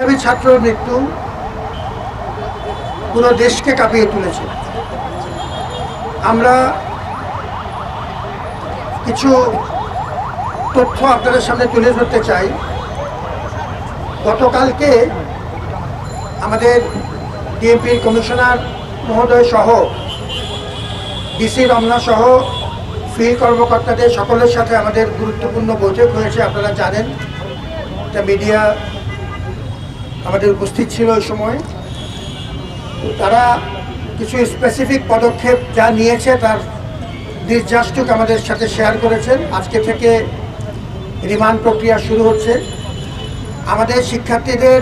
মেধাবী ছাত্র মৃত্যু পুরো দেশকে কাঁপিয়ে তুলেছে। আমরা কিছু তথ্য আপনাদের সামনে তুলে ধরতে চাই। গতকালকে আমাদের ডিএমপির কমিশনার মহোদয় সহ ডিসি রমনা সহ ফিল্ড কর্মকর্তাদের সকলের সাথে আমাদের গুরুত্বপূর্ণ বৈঠক হয়েছে, আপনারা জানেন। এটা মিডিয়া আমাদের উপস্থিত ছিল ওই সময়। তো তারা কিছু স্পেসিফিক পদক্ষেপ যা নিয়েছে তার নির্যাসটুক আমাদের সাথে শেয়ার করেছেন। আজকে থেকে রিমান্ড প্রক্রিয়া শুরু হচ্ছে। আমাদের শিক্ষার্থীদের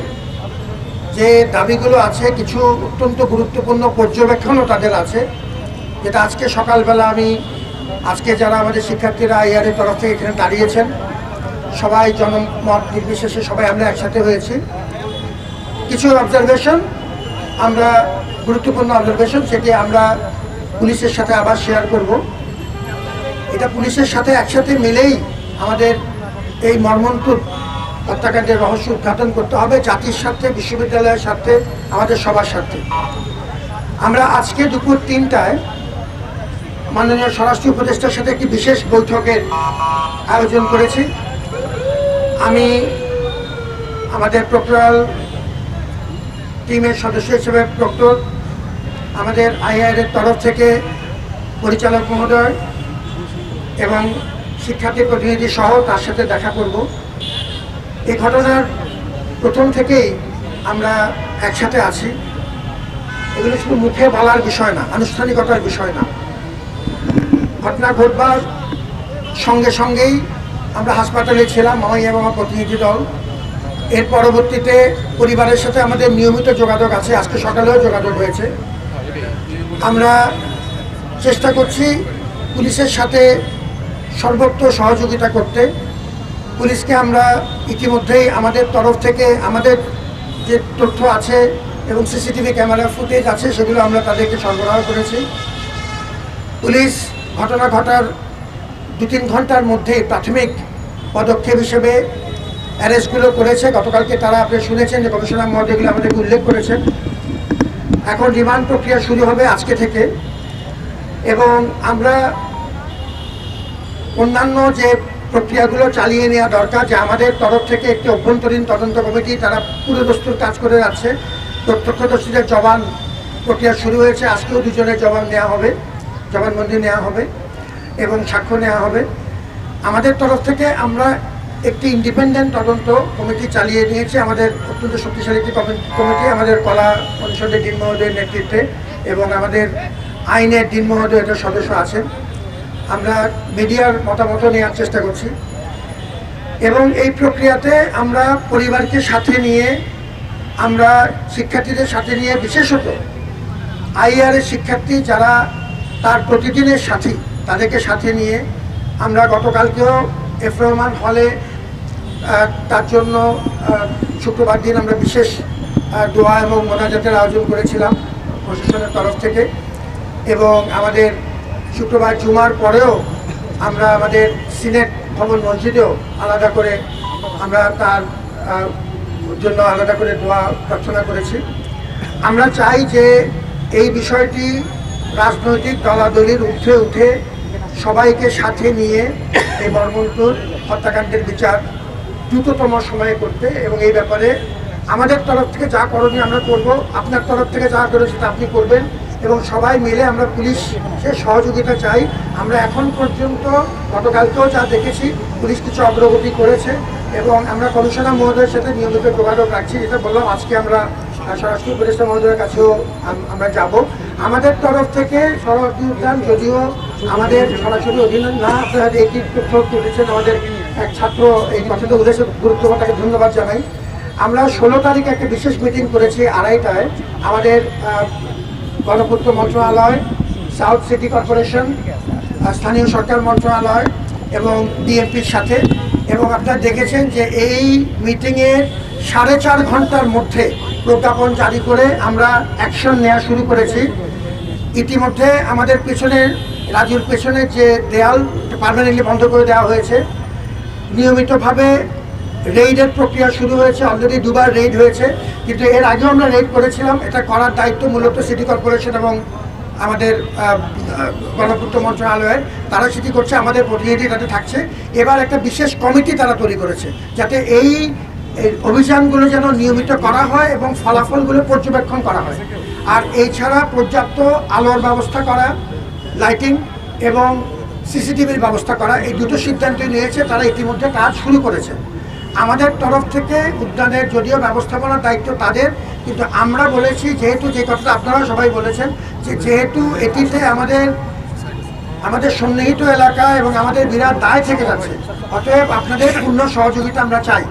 যে দাবিগুলো আছে, কিছু অত্যন্ত গুরুত্বপূর্ণ পর্যবেক্ষণও তাদের আছে। যেটা আজকে সকালবেলা আমি, আজকে যারা আমাদের শিক্ষার্থীরা আইআরের তরফ থেকে এখানে দাঁড়িয়েছেন, সবাই জনমত নির্বিশেষে সবাই আমরা একসাথে হয়েছি। কিছু অবজারভেশন আমরা গুরুত্বপূর্ণ অবজারভেশন সেটি আমরা পুলিশের সাথে আবার শেয়ার করব। এটা পুলিশের সাথে একসাথে মিলেই আমাদের এই মর্মন্তুদ হত্যাকাণ্ডের রহস্য উদ্ঘাটন করতে হবে, জাতির স্বার্থে, বিশ্ববিদ্যালয়ের স্বার্থে, আমাদের সবার স্বার্থে। আমরা আজকে দুপুর তিনটায় মাননীয় স্বরাষ্ট্র উপদেষ্টার সাথে একটি বিশেষ বৈঠকের আয়োজন করেছি। আমি আমাদের প্রক্টোরাল টিমের সদস্য হিসেবে প্রক্টর আমাদের আইআর এর তরফ থেকে পরিচালক মহোদয় এবং শিক্ষার্থী প্রতিনিধি সহ তার সাথে দেখা করব। এই ঘটনার প্রথম থেকেই আমরা একসাথে আছি। এগুলো শুধু মুখে বলার বিষয় না, আনুষ্ঠানিকতার বিষয় না। ঘটনা ঘটবার সঙ্গে সঙ্গেই আমরা হাসপাতালে ছিলাম, আমি এবং আমার প্রতিনিধি দল। এর পরবর্তীতে পরিবারের সাথে আমাদের নিয়মিত যোগাযোগ আছে, আজকে সকালেও যোগাযোগ হয়েছে। আমরা চেষ্টা করছি পুলিশের সাথে সর্বোচ্চ সহযোগিতা করতে। পুলিশকে আমরা ইতিমধ্যেই আমাদের তরফ থেকে আমাদের যে তথ্য আছে এবং সিসিটিভি ক্যামেরা ফুটেজ আছে, সেগুলো আমরা তাদেরকে সরবরাহ করেছি। পুলিশ ঘটনা ঘটার দু তিন ঘণ্টার মধ্যে প্রাথমিক পদক্ষেপ হিসেবে অ্যারেস্টগুলো করেছে। গতকালকে তারা আপনি শুনেছেন যে কমিশনার মহোদয়গুলো আমাদেরকে উল্লেখ করেছেন। এখন রিমান্ড প্রক্রিয়া শুরু হবে আজকে থেকে। এবং আমরা অন্যান্য যে প্রক্রিয়াগুলো চালিয়ে নেওয়া দরকার, যে আমাদের তরফ থেকে একটি অভ্যন্তরীণ তদন্ত কমিটি, তারা পুরোদস্তুর কাজ করে যাচ্ছে। প্রত্যক্ষদর্শীদের জবান প্রক্রিয়া শুরু হয়েছে। আজকেও দুজনের জবান নেওয়া হবে, জবানবন্দি নেওয়া হবে এবং সাক্ষ্য নেওয়া হবে। আমাদের তরফ থেকে আমরা একটি ইন্ডিপেন্ডেন্ট তদন্ত কমিটি চালিয়ে নিয়েছে আমাদের অত্যন্ত শক্তিশালী একটি কমিটি, আমাদের কলা পরিষদের ডিন মহোদয়ের নেতৃত্বে এবং আমাদের আইনের ডিন মহোদয় এটার সদস্য আছেন। আমরা মিডিয়ার মতামত নেওয়ার চেষ্টা করছি। এবং এই প্রক্রিয়াতে আমরা পরিবারকে সাথে নিয়ে, আমরা শিক্ষার্থীদের সাথে নিয়ে বিশেষত আইআরের শিক্ষার্থী যারা তার প্রতিদিনের সাথী, তাদেরকে সাথে নিয়ে আমরা গতকালকেও এফ রহমান হলে তার জন্য শুক্রবার দিন আমরা বিশেষ দোয়া এবং মোনাজাতের আয়োজন করেছিলাম প্রশাসনের তরফ থেকে। এবং আমাদের শুক্রবার জুমার পরেও আমরা আমাদের সিনেট ভবন মসজিদেও আলাদা করে আমরা তার জন্য আলাদা করে দোয়া প্রার্থনা করেছি। আমরা চাই যে এই বিষয়টি রাজনৈতিক দলাদলির উঠে উঠে সবাইকে সাথে নিয়ে এই মর্মন্তুর হত্যাকাণ্ডের বিচার দ্রুততম সময়ে করতে এবং এই ব্যাপারে আমাদের তরফ থেকে যা করণীয় আমরা করব, আপনার তরফ থেকে যা করে সেটা আপনি করবেন এবং সবাই মিলে আমরা পুলিশের সহযোগিতা চাই। আমরা এখন পর্যন্ত গতকালকেও যা দেখেছি, পুলিশ কিছু অগ্রগতি করেছে এবং আমরা কমিশনার মহোদয়ের সাথে নিয়মিত যোগাযোগ রাখছি, যেটা বললাম আজকে আমরা স্বরাষ্ট্র উপদেষ্টা মহোদয়ের কাছেও আমরা যাব। আমাদের তরফ থেকে উদ্যান, যদিও আমাদের সরাসরি অধীনে না, আপনারা একটি তুলেছেন, আমাদের এক ছাত্র এই কথাটা উদ্দেশ্যে গুরুত্ব তাকে ধন্যবাদ জানাই। আমরা ষোলো তারিখে একটা বিশেষ মিটিং করেছি আড়াইটায়। আমাদের গণপূর্ত মন্ত্রণালয়, সাউথ সিটি কর্পোরেশন স্থানীয় সরকার মন্ত্রণালয় এবং ডিএমপির সাথে। এবং আপনারা দেখেছেন যে এই মিটিংয়ের সাড়ে চার ঘণ্টার মধ্যে প্রজ্ঞাপন জারি করে আমরা অ্যাকশন নেওয়া শুরু করেছি। ইতিমধ্যে আমাদের পেছনে রাজুর পেছনে যে দেয়াল পার্মানেন্টলি বন্ধ করে দেওয়া হয়েছে, নিয়মিতভাবে রেইডের প্রক্রিয়া শুরু হয়েছে অলরেডি দুবার রেইড হয়েছে, কিন্তু এর আগেও আমরা রেইড করেছিলাম, এটা করার দায়িত্ব মূলত সিটি কর্পোরেশন এবং আমাদের গণপূর্ত মন্ত্রণালয়ের, তারা সেটি করছে, আমাদের প্রতিনিধি তাতে থাকছে। এবার একটা বিশেষ কমিটি তারা তৈরি করেছে, যাতে এই এই অভিযানগুলো যেন নিয়মিত করা হয় এবং ফলাফলগুলো পর্যবেক্ষণ করা হয়। আর এছাড়া পর্যাপ্ত আলোর ব্যবস্থা করা লাইটিং এবং সিসিটিভির ব্যবস্থা করা, এই দুটো সিদ্ধান্ত নিয়েছে, তারা ইতিমধ্যে কাজ শুরু করেছে। আমাদের তরফ থেকে উদ্যানের যদিও ব্যবস্থাপনার দায়িত্ব তাদের, কিন্তু আমরা বলেছি, যেহেতু যে কথাটা আপনারা সবাই বলেছেন, যে যেহেতু এটিতে আমাদের আমাদের সন্নিহিত এলাকা এবং আমাদের বিরাট দায় থেকে যাচ্ছে, অতএব আপনাদের পূর্ণ সহযোগিতা আমরা চাই।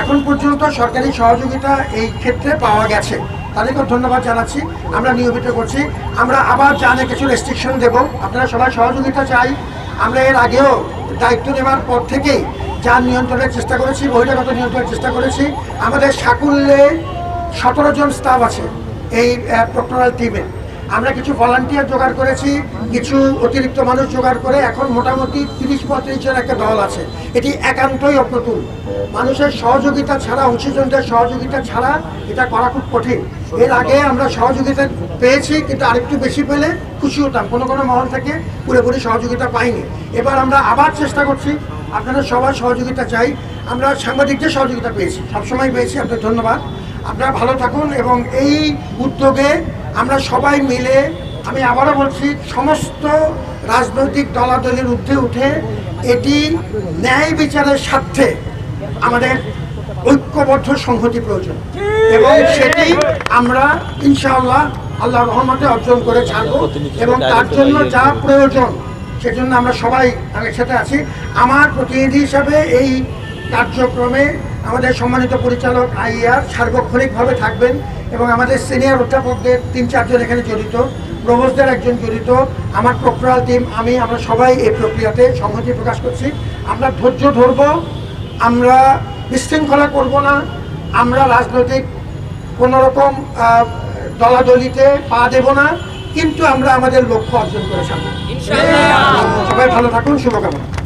এখন পর্যন্ত সরকারি সহযোগিতা এই ক্ষেত্রে পাওয়া গেছে। তাদেরকেও ধন্যবাদ জানাচ্ছি। আমরা নিয়মিত করছি। আমরা আবার জানে কিছু রেস্ট্রিকশন দেব। আপনারা সবাই সহযোগিতা চাই। আমরা এর আগেও দায়িত্ব নেওয়ার পর থেকেই যান নিয়ন্ত্রণের চেষ্টা করেছি, বহিরাগত নিয়ন্ত্রণের চেষ্টা করেছি, আমাদের সাকুল্যে সতেরো জন স্টাফ আছে এই প্রক্টোরাল টিমে আমরা কিছু ভলান্টিয়ার জোগাড় করেছি, কিছু অতিরিক্ত মানুষ জোগাড় করে, এখন মোটামুটি তিরিশ পঁয়ত্রিশ জন একটা দল আছে। এটি একান্তই অপ্রতুল। মানুষের সহযোগিতা ছাড়া, অংশীজনদের সহযোগিতা ছাড়া এটা করা খুব কঠিন। এর আগে আমরা সহযোগিতা পেয়েছি, কিন্তু আরেকটু বেশি পেলে খুশি হতাম। কোনো কোনো মহল থেকে পুরোপুরি সহযোগিতা পাইনি। এবার আমরা আবার চেষ্টা করছি, আপনাদের সবার সহযোগিতা চাই। আমরা সাংবাদিকদের সহযোগিতা পেয়েছি। সবসময় পেয়েছি, আপনাদের ধন্যবাদ। আপনারা ভালো থাকুন এবং এই উদ্যোগে আমরা সবাই মিলে, আমি আবারও বলছি, সমস্ত রাজনৈতিক দলাদলের ঊর্ধ্বে উঠে এটি ন্যায় বিচারের স্বার্থে আমাদের ঐক্যবদ্ধ সংহতি প্রয়োজন। এবং সেটি আমরা ইনশাআল্লাহ আল্লাহ রহমতে অর্জন করে ছাড়বো এবং তার জন্য যা প্রয়োজন সেজন্য আমরা সবাই আমি সাথে আছি। আমার প্রতিনিধি হিসাবে এই কার্যক্রমে আমাদের সম্মানিত পরিচালক আইয়ার সার্বক্ষণিকভাবে থাকবেন এবং আমাদের সিনিয়র অধ্যাপকদের তিন চারজন এখানে জড়িত প্রবোসদের একজন জড়িত আমার প্রক্রিয়াল টিম আমি আমরা সবাই এই প্রক্রিয়াতে সংহতি প্রকাশ করছি। আমরা ধৈর্য ধরব আমরা বিশৃঙ্খলা করব না আমরা রাজনৈতিক কোনো রকম দলাদলিতে পা দেব না কিন্তু আমরা আমাদের লক্ষ্য অর্জন করে ছাড়ব সবাই ভালো থাকুন শুভকামনা।